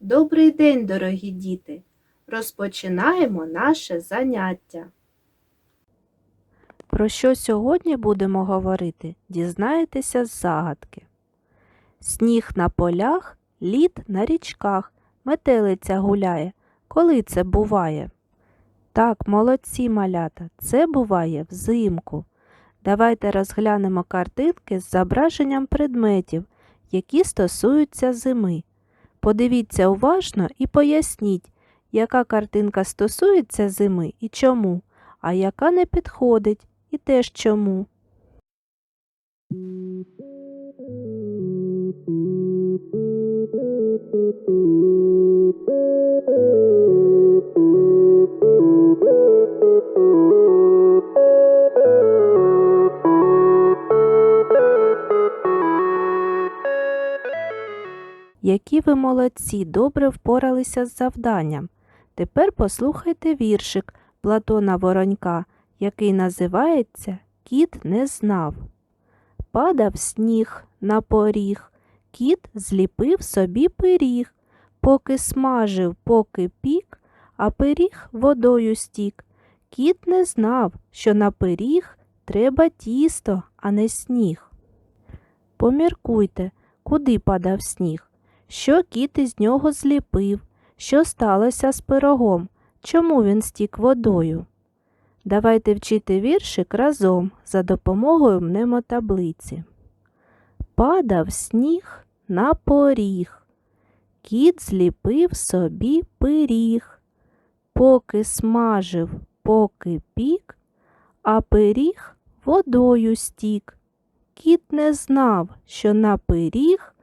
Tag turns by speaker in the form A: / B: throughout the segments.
A: Добрий день, дорогі діти! Розпочинаємо наше заняття.
B: Про що сьогодні будемо говорити, дізнаєтеся з загадки. Сніг на полях, лід на річках, метелиця гуляє. Коли це буває? Так, молодці малята, це буває взимку. Давайте розглянемо картинки з зображенням предметів, які стосуються зими. Подивіться уважно і поясніть, яка картинка стосується зими і чому, а яка не підходить і теж чому. Які ви молодці, добре впоралися з завданням. Тепер послухайте віршик Платона Воронька, який називається Кіт не знав. Падав сніг на поріг, кіт зліпив собі пиріг, поки смажив, поки пік, а пиріг водою стік. Кіт не знав, що на пиріг треба тісто, а не сніг. Поміркуйте, куди падав сніг, що кіт із нього зліпив, що сталося з пирогом, чому він стік водою. Давайте вчити віршик разом за допомогою мнемотаблиці. Падав сніг на поріг, кіт зліпив собі пиріг, поки смажив, поки пік, а пиріг водою стік. Кіт не знав, що на пиріг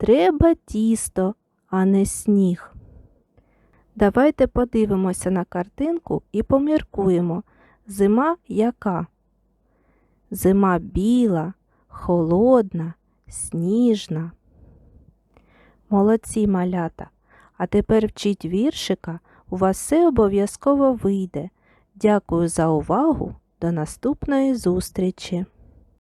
B: треба тісто, а не сніг. Давайте подивимося на картинку і поміркуємо, зима яка? Зима біла, холодна, сніжна. Молодці малята. А тепер вчіть віршика, у вас все обов'язково вийде. Дякую за увагу. До наступної зустрічі!